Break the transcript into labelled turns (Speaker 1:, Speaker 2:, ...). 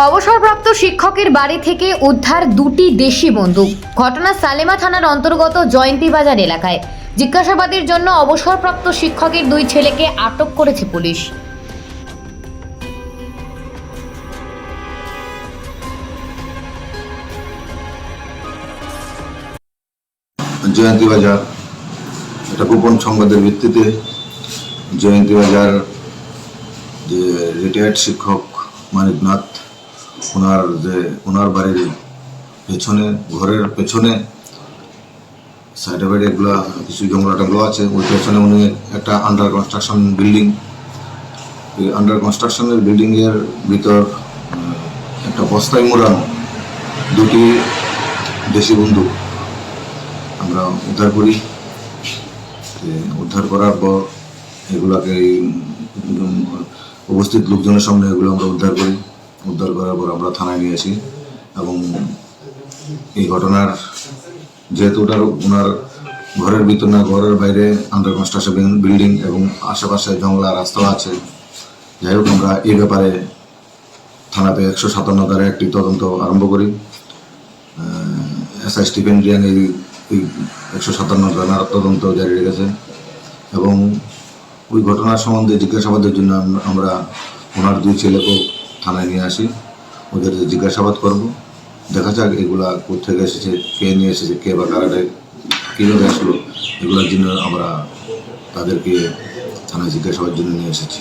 Speaker 1: অবসরপ্রাপ্ত শিক্ষকের বাড়ি থেকে উদ্ধার দুটি দেশি বন্দুক। ঘটনা সালেমা থানার অন্তর্গত জয়ন্তী বাজার এলাকায়। জিজ্ঞাসাবাদের জন্য অবসরপ্রাপ্ত শিক্ষকের দুই ছেলেকে আটক করেছে পুলিশ।
Speaker 2: জয়ন্তী বাজার একটা গোপন সংবাদের ভিত্তিতে জয়ন্তী বাজার যে রিটায়ার্ড শিক্ষক মানিকনাথ ওনার যে, ওনার বাড়ির পেছনে, ঘরের পেছনে সাইডে বাইডে এগুলা কিছু জঙ্গলা টঙ্গলা আছে, ওই পেছনে উনি একটা আন্ডার কনস্ট্রাকশন বিল্ডিং আন্ডার কনস্ট্রাকশনের বিল্ডিংয়ের ভিতর একটা বস্তায় মোড়ানো দুটি দেশি বন্দুক। আমরা উদ্ধার করি। উদ্ধার করার পর এগুলাকে উপস্থিত লোকজনের সামনে এগুলো আমরা উদ্ধার করি। উদ্ধার করার পর আমরা থানায় নিয়ে আসি এবং এই ঘটনার যেহেতু ওটার ওনার ঘরের ভিতর না, ঘরের বাইরে আন্ডার কনস্ট্রাকশন বিল্ডিং এবং আশেপাশে জঙ্গলা রাস্তা আছে। যাই হোক, আমরা এই ব্যাপারে থানাতে একশো সাতান্ন ধারে একটি তদন্ত আরম্ভ করি। এস আই স্টিফেন রিয়ান এই একশো সাতান্ন ধারার তদন্ত জারি রেখেছে এবং ওই ঘটনার সম্বন্ধে জিজ্ঞাসাবাদের জন্য আমরা ওনার দুই ছেলেকেও থানায় নিয়ে আসি। ওদের জিজ্ঞাসাবাদ করব। দেখা যাক এগুলা কোথেকে এসেছে, কে নিয়ে এসেছে, কে বা কারাটে কীভাবে আসলো, এগুলোর জন্য আমরা তাদেরকে থানায় জিজ্ঞাসাবাদের জন্য নিয়ে এসেছি।